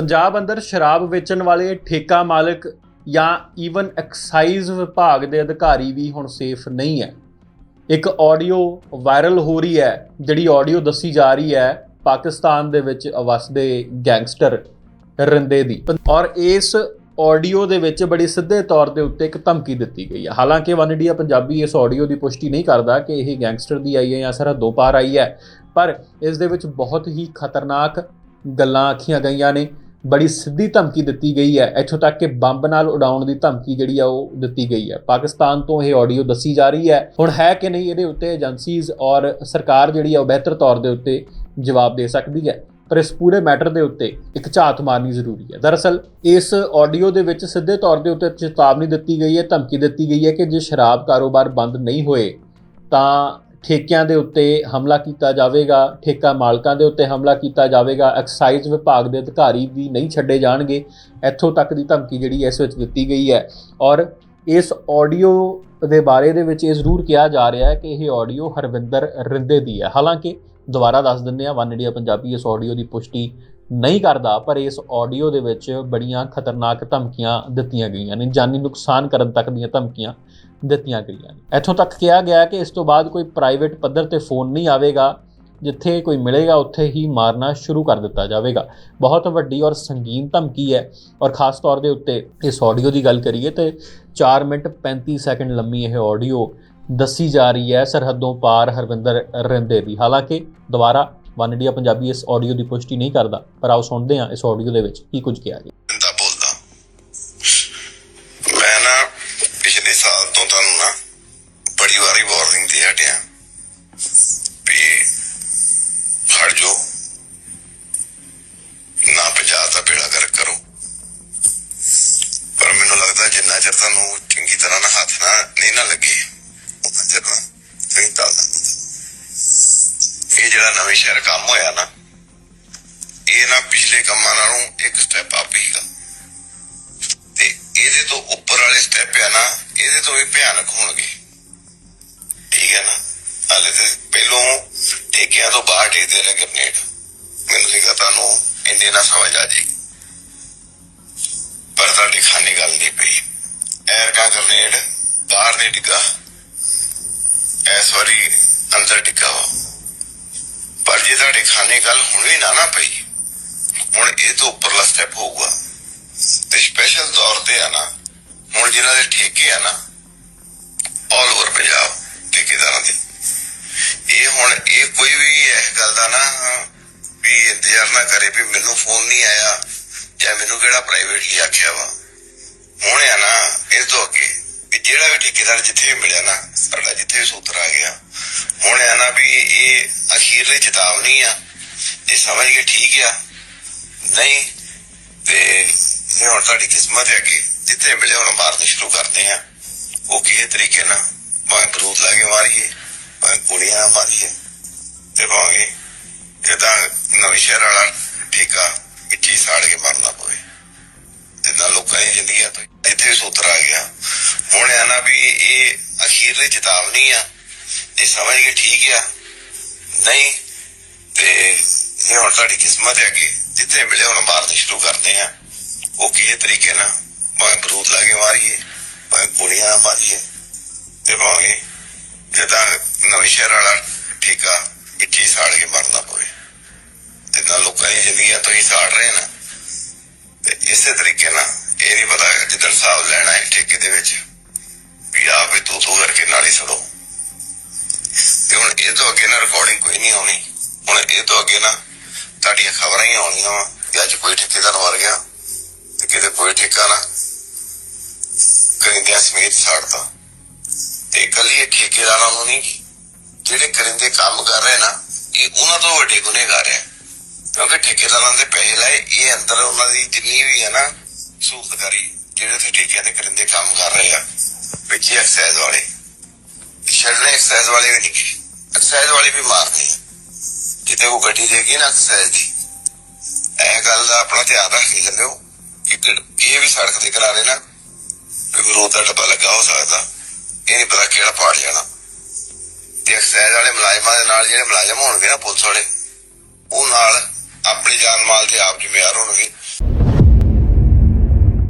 ਪੰਜਾਬ ਅੰਦਰ ਸ਼ਰਾਬ ਵੇਚਣ ਵਾਲੇ ਠੇਕਾ ਮਾਲਕ ਜਾਂ ਈਵਨ ਐਕਸਾਈਜ਼ ਵਿਭਾਗ ਦੇ ਅਧਿਕਾਰੀ ਵੀ ਹੁਣ ਸੇਫ ਨਹੀਂ ਹੈ। ਇੱਕ ਆਡੀਓ ਵਾਇਰਲ ਹੋ ਰਹੀ ਹੈ, ਜਿਹੜੀ ਆਡੀਓ ਦੱਸੀ ਜਾ ਰਹੀ ਹੈ ਪਾਕਿਸਤਾਨ ਦੇ ਵਿੱਚ ਵਸਦੇ ਗੈਂਗਸਟਰ ਰਿੰਦੇ ਦੀ। ਔਰ ਇਸ ਆਡੀਓ ਦੇ ਵਿੱਚ ਬੜੀ ਸਿੱਧੇ ਤੌਰ ਦੇ ਉੱਤੇ ਇੱਕ ਧਮਕੀ ਦਿੱਤੀ ਗਈ ਹੈ। ਹਾਲਾਂਕਿ ਵਨ ਇੰਡੀਆ ਪੰਜਾਬੀ ਇਸ ਆਡੀਓ ਦੀ ਪੁਸ਼ਟੀ ਨਹੀਂ ਕਰਦਾ ਕਿ ਇਹ ਗੈਂਗਸਟਰ ਦੀ ਆਈ ਹੈ ਜਾਂ ਸਰਹੱਦੋਂ ਪਾਰ ਆਈ ਹੈ, ਪਰ ਇਸ ਦੇ ਵਿੱਚ ਬਹੁਤ ਹੀ ਖਤਰਨਾਕ ਗੱਲਾਂ ਆਖੀਆਂ ਗਈਆਂ ਨੇ। ਬੜੀ ਸਿੱਧੀ ਧਮਕੀ ਦਿੱਤੀ ਗਈ ਹੈ। ਇੱਥੋਂ ਤੱਕ ਕਿ ਬੰਬ ਨਾਲ ਉਡਾਉਣ ਦੀ ਧਮਕੀ ਜਿਹੜੀ ਆ ਉਹ ਦਿੱਤੀ ਗਈ ਹੈ। ਪਾਕਿਸਤਾਨ ਤੋਂ ਇਹ ਆਡੀਓ ਦੱਸੀ ਜਾ ਰਹੀ ਹੈ। ਹੁਣ ਹੈ ਕਿ ਨਹੀਂ ਇਹਦੇ ਉੱਤੇ ਏਜੰਸੀਜ਼ ਔਰ ਸਰਕਾਰ ਜਿਹੜੀ ਆ ਉਹ ਬਿਹਤਰ ਤੌਰ ਦੇ ਉੱਤੇ ਜਵਾਬ ਦੇ ਸਕਦੀ ਹੈ। ਪਰ ਇਸ ਪੂਰੇ ਮੈਟਰ ਦੇ ਉੱਤੇ ਇੱਕ ਝਾਤ ਮਾਰਨੀ ਜ਼ਰੂਰੀ ਹੈ। ਦਰਅਸਲ ਇਸ ਆਡੀਓ ਦੇ ਵਿੱਚ ਸਿੱਧੇ ਤੌਰ ਦੇ ਉੱਤੇ ਚੇਤਾਵਨੀ ਦਿੱਤੀ ਗਈ ਹੈ, ਧਮਕੀ ਦਿੱਤੀ ਗਈ ਹੈ ਕਿ ਜੇ ਸ਼ਰਾਬ ਕਾਰੋਬਾਰ ਬੰਦ ਨਹੀਂ ਹੋਏ ਤਾਂ ਠੇਕਿਆਂ ਦੇ ਉੱਤੇ ਹਮਲਾ ਕੀਤਾ ਜਾਵੇਗਾ, ਠੇਕਾ ਮਾਲਕਾਂ ਦੇ ਉੱਤੇ ਹਮਲਾ ਕੀਤਾ ਜਾਵੇਗਾ ਐਕਸਾਈਜ਼ ਵਿਭਾਗ ਦੇ ਅਧਿਕਾਰੀ ਵੀ ਨਹੀਂ ਛੱਡੇ ਜਾਣਗੇ, ਇੱਥੋਂ ਤੱਕ ਦੀ ਧਮਕੀ ਜਿਹੜੀ ਇਸ ਵਿੱਚ ਦਿੱਤੀ ਗਈ ਹੈ। ਔਰ ਇਸ ਆਡੀਓ ਦੇ ਬਾਰੇ ਦੇ ਵਿੱਚ ਇਹ ਜ਼ਰੂਰ ਕਿਹਾ ਜਾ ਰਿਹਾ ਹੈ ਕਿ ਇਹ ਆਡੀਓ ਹਰਵਿੰਦਰ ਰਿੰਦੇ ਦੀ ਹੈ। ਹਾਲਾਂਕਿ, ਦੁਬਾਰਾ ਦੱਸ ਦਿੰਦੇ ਆ ਵਨ ਇੰਡੀਆ ਪੰਜਾਬੀ ਇਸ ਆਡੀਓ ਦੀ ਪੁਸ਼ਟੀ ਨਹੀਂ ਕਰਦਾ, ਪਰ ਇਸ ਆਡੀਓ ਦੇ ਵਿੱਚ ਬੜੀਆਂ ਖਤਰਨਾਕ ਧਮਕੀਆਂ ਦਿੱਤੀਆਂ ਗਈਆਂ ਨੇ, ਜਾਨੀ ਨੁਕਸਾਨ ਕਰਨ ਤੱਕ ਦੀਆਂ ਧਮਕੀਆਂ ਦਿੱਤੀਆਂ ਗਈਆਂ ਨੇ। ਇੱਥੋਂ ਤੱਕ ਕਿਹਾ ਗਿਆ ਕਿ ਇਸ ਤੋਂ ਬਾਅਦ ਕੋਈ ਪ੍ਰਾਈਵੇਟ ਪੱਧਰ ਤੇ ਫੋਨ ਨਹੀਂ ਆਵੇਗਾ, ਜਿੱਥੇ ਕੋਈ ਮਿਲੇਗਾ, ਉੱਥੇ ਹੀ ਮਾਰਨਾ ਸ਼ੁਰੂ ਕਰ ਦਿੱਤਾ ਜਾਵੇਗਾ। ਬਹੁਤ ਵੱਡੀ ਔਰ ਸੰਗੀਨ ਧਮਕੀ ਹੈ ਔਰ ਖਾਸ ਤੌਰ ਦੇ ਉੱਤੇ ਇਸ ਆਡੀਓ ਦੀ ਗੱਲ ਕਰੀਏ ਤੇ 4 ਮਿੰਟ 35 ਸੈਕਿੰਡ ਲੰਮੀ ਇਹ ਆਡੀਓ ਦੱਸੀ ਜਾ ਰਹੀ ਹੈ ਸਰਹੱਦੋਂ ਪਾਰ ਹਰਵਿੰਦਰ ਰਿੰਦੇ ਦੀ ਹਾਲਾਂਕਿ ਦੁਬਾਰਾ ਵਨ ਇੰਡੀਆ ਪੰਜਾਬੀ ਇਸ ਆਡੀਓ ਦੀ ਪੁਸ਼ਟੀ ਨਹੀਂ ਕਰਦਾ, ਪਰ ਆਓ ਸੁਣਦੇ ਹਾਂ ਇਸ ਆਡੀਓ ਦੇ ਵਿੱਚ ਕੀ ਕੁਝ ਕਿਹਾ ਗਿਆ। ਦਾ ਬੋਲਦਾ। ਮੈਂ ਨਾ ਪਿਛਲੇ ਸਾਲ ਤੋਂ ਤੁਹਾਨੂੰ ਨਾ ਬੜੀ ਵਾਰੀ ਵਾਰਨਿੰਗ ਦੇ ਹਟਿਆ ਵੀ ਹਟ ਜੋ। ਨਾ ਪੰਜਾਬ ਤਾਂ ਬੇੜਾ ਗਰਕ ਕਰੋ। ਪਰ ਮੈਨੂੰ ਲੱਗਦਾ ਜਿੰਨਾ ਚਿਰ ਤੁਹਾਨੂੰ ਚੰਗੀ ਤਰ੍ਹਾਂ ਨਾਲ ਹੱਥ ਨਾ ਨਹੀਂ ਨਾ ਲੱਗੇ ਉਹਨਾਂ ਚਿਰ ਨਾ ਤੁਸੀਂ ਤਾਂ ਇਹ ਜਿਹੜਾ ਨਵੇਂ ਸ਼ਹਿਰ ਕੰਮ ਹੋਇਆ ਨਾ, ਇਹ ਨਾ ਪਿਛਲੇ ਕੰਮਾਂ ਨਾਲੋਂ ਇੱਕ ਸਟੈਪ ਅਪ ਹੀਗਾ ਤੇ ਇਹਦੇ ਤੋਂ ਉੱਪਰ ਵਾਲੇ ਸਟੈਪ ਆ ਨਾ, ਇਹਦੇ ਤੋਂ ਵੀ ਭਿਆਨਕ ਹੋਣਗੇ। ਠੀਕ ਹੈ ਨਾ? ਹਾਲੇ ਤੇ ਪਹਿਲੋਂ ਠੇਕਿਆਂ ਤੋਂ ਬਾਹਰ ਠੇਕਦੇ ਰਹੇ ਗਰਨੇਡ ਮੈਨੂੰ ਸੀਗਾ ਤੁਹਾਨੂੰ ਇੰਨੇ ਨਾ ਸਮਝ ਆ ਜੀ ਪਰ ਤੁਹਾਡੀ ਖਾਨੀ ਗੱਲ ਨਹੀਂ ਪਈ। ਐਰ ਕਾ ਗਰਨੇਡ ਬਾਹਰ ਨਹੀਂ ਡਿੱਗਾ। ਇਸ ਵਾਰੀ ਅੰਦਰ ਡਿੱਗਾ ਵਾ। ਜੇ ਤੁਹਾਡੇ ਖਾਨੇ ਗੱਲ ਹੁਣ ਵੀ ਨਾ ਨਾ ਪਈ, ਹੁਣ ਇਹ ਤੋਂ ਉੱਪਰਲਾ ਸਟੈਪ ਹੋਊਗਾ। ਤੇ ਸਪੈਸ਼ਲ ਤੌਰ ਤੇ ਆ ਨਾ, ਹੁਣ ਜਿਨ੍ਹਾਂ ਦੇ ਠੇਕੇ ਆ ਨਾ ਆਲ ਓਵਰ ਪੰਜਾਬ ਠੇਕੇਦਾਰਾਂ ਦੇ। ਇਹ ਹੁਣ, ਇਹ ਕੋਈ ਵੀ ਇਸ ਗੱਲ ਦਾ ਨਾ, ਵੀ ਇੰਤਜ਼ਾਰ ਨਾ ਕਰੇ ਵੀ ਮੈਨੂੰ ਫੋਨ ਨਹੀਂ ਆਇਆ, ਜਾਂ ਮੈਨੂੰ ਕਿਹੜਾ ਪ੍ਰਾਈਵੇਟਲੀ ਆਖਿਆ ਵਾ। ਹੁਣ ਆ ਨਾ, ਇਸ ਤੋਂ ਅੱਗੇ, ਵੀ ਜਿਹੜਾ ਵੀ ਠੇਕੇਦਾਰ ਜਿੱਥੇ ਵੀ ਮਿਲਿਆ ਨਾ, ਸਾਡਾ ਜਿੱਥੇ ਵੀ ਸੂਤਰ ਆ ਗਿਆ। ਹੁਣ ਆ ਨਾ ਵੀ ਇਹ ਅਖੀਰਲੀ ਚੇਤਾਵਨੀ ਆ, ਇਹ ਸਮਝ ਕੇ ਠੀਕ ਆ। ਨਹੀਂ, ਤੇ ਇਹ ਹੁਣ ਤੁਹਾਡੀ ਕਿਸਮਤ ਹੈ ਕਿ ਜਿੱਥੇ ਮਿਲੇ ਹੁਣ ਮਾਰਨੇ ਸ਼ੁਰੂ ਕਰਦੇ ਆ। ਉਹ ਕਿਸੇ ਤਰੀਕੇ ਨਾਲ ਭਾਵੇਂ ਬਰੂਦ ਲਾ ਕੇ ਮਾਰੀਏ, ਭਾਵੇਂ ਕੁੜੀਆਂ ਮਾਰੀਏ। ਤੇ ਭਾਵੇਂ ਕਿਦਾਂ ਨਵੇਂ ਸ਼ਹਿਰ ਵਾਲਾ ਠੇਕਾ ਮਿੱਟੀ ਸਾੜ ਕੇ ਮਰਨਾ ਪਵੇ। ਜਿੱਦਾਂ ਲੋਕਾਂ ਦੀ ਜ਼ਿੰਦਗੀ ਤੋਂ ਇੱਥੇ ਵੀ ਸੂਤਰ ਆ ਗਿਆ। ਹੁਣ ਆ ਨਾ ਵੀ ਇਹ ਅਖੀਰਲੀ ਚੇਤਾਵਨੀ ਆ, ਇਹ ਸਮਝ ਕੇ ਠੀਕ ਆ। ਨਹੀਂ, ਤੇ ਇਹ ਹੁਣ ਸਾਡੀ ਕਿਸਮਤ ਹੈ ਕਿ ਜਿੱਥੇ ਮਿਲੇ ਹੁਣ ਮਾਰਨੇ ਸ਼ੁਰੂ ਕਰਦੇ ਆ। ਉਹ ਕਿਸੇ ਤਰੀਕੇ ਨਾਲ ਭਾਵੇਂ ਬਰੂਦ ਲਾ ਕੇ ਮਾਰੀਏ, ਭਾਵੇਂ ਕੁੜੀਆਂ ਮਾਰੀਏ। ਤੇ ਭਾਵੇਂ ਜਿੱਦਾਂ ਨਵੇਂ ਸ਼ਹਿਰ ਵਾਲਾ ਠੇਕਾ ਮਿੱਟੀ ਸਾੜ ਕੇ ਮਰਨਾ ਪਵੇ। ਜਿੱਦਾਂ ਲੋਕਾਂ ਦੀ ਜ਼ਿੰਦਗੀਆਂ ਤੋਂ ਹੀ ਸਾੜ ਰਹੇ ਨਾ। ਤੇ ਇਸੇ ਤਰੀਕੇ ਨਾਲ ਇਹ ਨਹੀਂ ਪਤਾ ਜਿੱਦਣ ਹਿਸਾਬ ਲੈਣਾ ਹੈ ਠੇਕੇ ਦੇ ਵਿੱਚ ਵੀ ਆਪੇ ਵੀ ਤੂੰ ਤੂੰ ਕਰਕੇ ਨਾਲ ਹੀ ਸੜੋ। ਤੇ ਹੁਣ ਇਹ ਤੋਂ ਅੱਗੇ ਨਾ ਨਹੀਂ ਆਉਣੀ। ਹੁਣ ਇਹ ਤੋਂ ਅੱਗੇ ਨਾ ਤੁਹਾਡੀਆਂ ਖਬਰਾਂ ਹੀ ਆਉਣੀਆਂ ਵਾ ਕਿ ਅੱਜ ਕੋਈ ਠੇਕੇਦਾਰ ਮਰ ਗਿਆ ਤੇ ਕਿਤੇ ਕੋਈ ਠੇਕਾ ਨਾ ਕਰਿੰਦਿਆਂ ਸਮੇਤ ਸਾੜਦਾ ਤੇ। ਇਕੱਲੀ ਠੇਕੇਦਾਰਾਂ ਨੂੰ ਨਹੀਂ, ਜਿਹੜੇ ਕਰਿੰਦੇ ਕੰਮ ਕਰ ਰਹੇ ਨਾ, ਇਹ ਉਹਨਾਂ ਤੋਂ ਵੱਡੇ ਗੁਨੇਗਾਰ ਹੈ। ਕਿਉਂਕਿ ਠੇਕੇਦਾਰਾਂ ਦੇ ਪੈਸੇ ਲਾਏ, ਇਹ ਅੰਦਰ ਉਹਨਾਂ ਦੀ ਜਿੰਨੀ ਵੀ ਹੈ ਨਾ ਸਹੂਲਤਕਾਰੀ ਜਿਹੜੇ ਤੇ ਠੇਕਿਆਂ ਤੇ ਕਰਿੰਦੇ ਕੰਮ ਕਰ ਰਹੇ ਆ, ਵਿੱਚ ਐਕਸਾਈਜ਼ ਵਾਲੇ। ਛੱਡਣੇ ਐਕਸਾਈਜ਼ ਵਾਲੇ ਵੀ ਨਹੀਂ ਗਏ ਐਕਸਾਈਜ਼ ਵੀ ਮਾਰਦੇ ਜਿੱਤੇ ਉਹ ਗੱਡੀ ਦੇਗੀ ਨਾ ਐਕਸਾਈਜ਼ ਦੀ। ਇਹ ਗੱਲ ਦਾ ਆਪਣਾ ਧਿਆਨ ਰੱਖ ਚੱਲਿਓ ਕਿ ਇਹ ਵੀ ਸੜਕ ਤੇ ਕਿਨਾਰੇ ਨਾ ਵੀ ਵਿਰੋਧ ਦਾ ਡੱਬਾ ਲੱਗਾ ਹੋ ਸਕਦਾ। ਇਹ ਨਹੀਂ ਪਤਾ ਕਿਹੜਾ ਪਾੜ ਜਾਣਾ। ਤੇ ਐਕਸਾਈਜ਼ ਵਾਲੇ ਮੁਲਾਜ਼ਮਾਂ ਦੇ ਨਾਲ ਜਿਹੜੇ ਮੁਲਾਜ਼ਮ ਹੋਣਗੇ ਨਾ ਪੁਲਿਸ ਵਾਲੇ, ਉਹ ਨਾਲ ਆਪਣੀ ਜਾਨ ਮਾਲ ਤੇ ਆਪ ਜ਼ਿੰਮੇਵਾਰ ਹੋਣਗੇ।